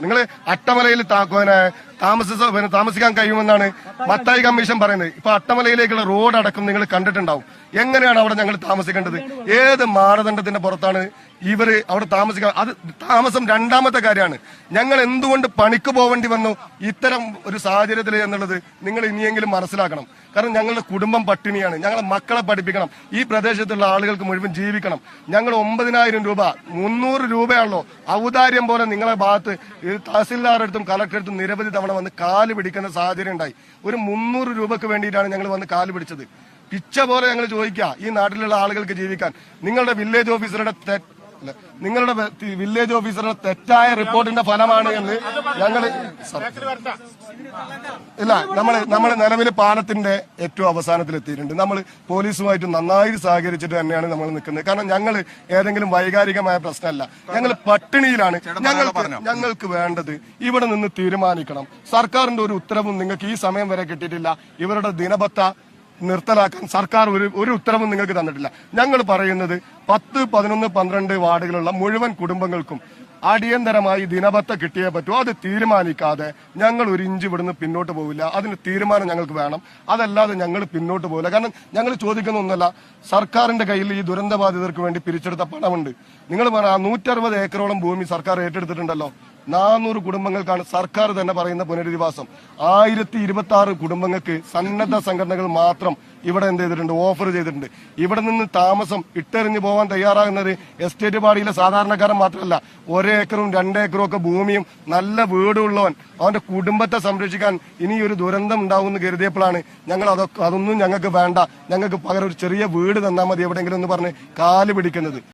നിങ്ങൾ അട്ടമലയിൽ താമസ താമസിക്കാൻ കഴിയുമെന്നാണ് മത്തായി കമ്മീഷൻ പറയുന്നത്. ഇപ്പൊ അട്ടമലയിലേക്കുള്ള റോഡ് അടക്കം നിങ്ങൾ കണ്ടിട്ടുണ്ടാവും. എങ്ങനെയാണ് അവിടെ ഞങ്ങൾ താമസിക്കേണ്ടത്? ഏത് മാനദണ്ഡത്തിന്റെ പുറത്താണ് ഇവർ അവിടെ താമസിക്കാൻ അത് താമസം രണ്ടാമത്തെ കാര്യമാണ്. ഞങ്ങൾ എന്തുകൊണ്ട് പണിക്ക് പോവേണ്ടി വന്നു? ഇത്തരം ഒരു സാഹചര്യത്തിൽ എന്നുള്ളത് നിങ്ങൾ ഇനിയെങ്കിലും മനസ്സിലാക്കണം. കാരണം ഞങ്ങളുടെ കുടുംബം പട്ടിണിയാണ്. ഞങ്ങളുടെ മക്കളെ പഠിപ്പിക്കണം. ഈ പ്രദേശത്തുള്ള ആളുകൾക്ക് മുഴുവൻ ജീവിക്കണം. ഞങ്ങൾ ഒമ്പതിനായിരം രൂപ മുന്നൂറ് രൂപയാണല്ലോ ഔദാര്യം പോലെ നിങ്ങളെ ഭാഗത്ത് തഹസിൽദാറടുത്തും കളക്ടറടുത്തും നിരവധി തവണ വന്ന് കാൽ പിടിക്കുന്ന സാഹചര്യം ഉണ്ടായി. ഒരു മുന്നൂറ് രൂപക്ക് വേണ്ടിയിട്ടാണ് ഞങ്ങൾ വന്ന് കാൽ പിടിച്ചത്. പിച്ച പോലെ ഞങ്ങൾ ചോദിക്കുക ഈ നാട്ടിലുള്ള ആളുകൾക്ക് ജീവിക്കാൻ. നിങ്ങളുടെ വില്ലേജ് ഓഫീസറുടെ നിങ്ങളുടെ വില്ലേജ് ഓഫീസറുടെ തെറ്റായ റിപ്പോർട്ടിന്റെ ഫലമാണ് എന്ന് ഞങ്ങൾ ഇല്ല നമ്മൾ നമ്മൾ നിലവിൽ പാലത്തിന്റെ ഏറ്റവും അവസാനത്തിൽ എത്തിയിട്ടുണ്ട് നമ്മൾ പോലീസുമായിട്ട് നന്നായി സഹകരിച്ചിട്ട് തന്നെയാണ് നമ്മൾ നിൽക്കുന്നത്. കാരണം ഞങ്ങൾ ഏതെങ്കിലും വൈകാരികമായ പ്രശ്നമല്ല. ഞങ്ങൾ പട്ടിണിയിലാണ്. ഞങ്ങൾ ഞങ്ങൾക്ക് വേണ്ടത് ഇവിടെ നിന്ന് തീരുമാനിക്കണം. സർക്കാരിന്റെ ഒരു ഉത്തരവും നിങ്ങൾക്ക് ഈ സമയം വരെ കിട്ടിയിട്ടില്ല. ഇവരുടെ ദിനപത്ത നിർത്തലാക്കാൻ സർക്കാർ ഒരു ഒരു ഉത്തരവും നിങ്ങൾക്ക് തന്നിട്ടില്ല. ഞങ്ങൾ പറയുന്നത് പത്ത് പതിനൊന്ന് പന്ത്രണ്ട് വാർഡുകളുള്ള മുഴുവൻ കുടുംബങ്ങൾക്കും അടിയന്തരമായി ദിനപത്ത കിട്ടിയേ പറ്റൂ. അത് തീരുമാനിക്കാതെ ഞങ്ങൾ ഒരു ഇഞ്ച് ഇവിടുന്ന് പിന്നോട്ട് പോവില്ല. അതിന് തീരുമാനം ഞങ്ങൾക്ക് വേണം. അതല്ലാതെ ഞങ്ങൾ പിന്നോട്ട് പോവില്ല. കാരണം ഞങ്ങൾ ചോദിക്കുന്ന ഒന്നല്ല സർക്കാരിന്റെ കയ്യിൽ ഈ ദുരന്തബാധിതർക്ക് വേണ്ടി പിരിച്ചെടുത്ത പണമുണ്ട്. നിങ്ങൾ പറ നൂറ്ററുപത് ഏക്കറോളം ഭൂമി സർക്കാർ ഏറ്റെടുത്തിട്ടുണ്ടല്ലോ. നാനൂറ് കുടുംബങ്ങൾക്കാണ് സർക്കാർ തന്നെ പറയുന്ന പുനരധിവാസം. ആയിരത്തി ഇരുപത്തി ആറ് കുടുംബങ്ങൾക്ക് സന്നദ്ധ സംഘടനകൾ മാത്രം ഇവിടെ എന്ത് ചെയ്തിട്ടുണ്ട് ഓഫർ ചെയ്തിട്ടുണ്ട്. ഇവിടെ നിന്ന് താമസം ഇട്ടെറിഞ്ഞു പോകാൻ തയ്യാറാകുന്നത് എസ്റ്റേറ്റ് പാടിയിലെ സാധാരണക്കാരൻ മാത്രമല്ല. ഒരേക്കറും രണ്ടേക്കറും ഒക്കെ ഭൂമിയും നല്ല വീടുള്ളവൻ അവന്റെ കുടുംബത്തെ സംരക്ഷിക്കാൻ ഇനി ഒരു ദുരന്തം ഉണ്ടാവുമെന്ന് കരുതിയപ്പോഴാണ് ഞങ്ങൾ അതൊക്കെ അതൊന്നും ഞങ്ങൾക്ക് വേണ്ട. ഞങ്ങൾക്ക് പകരം ഒരു ചെറിയ വീട് തന്നാൽ മതി എവിടെയെങ്കിലും എന്ന് പറഞ്ഞ് കാൽ പിടിക്കുന്നത്.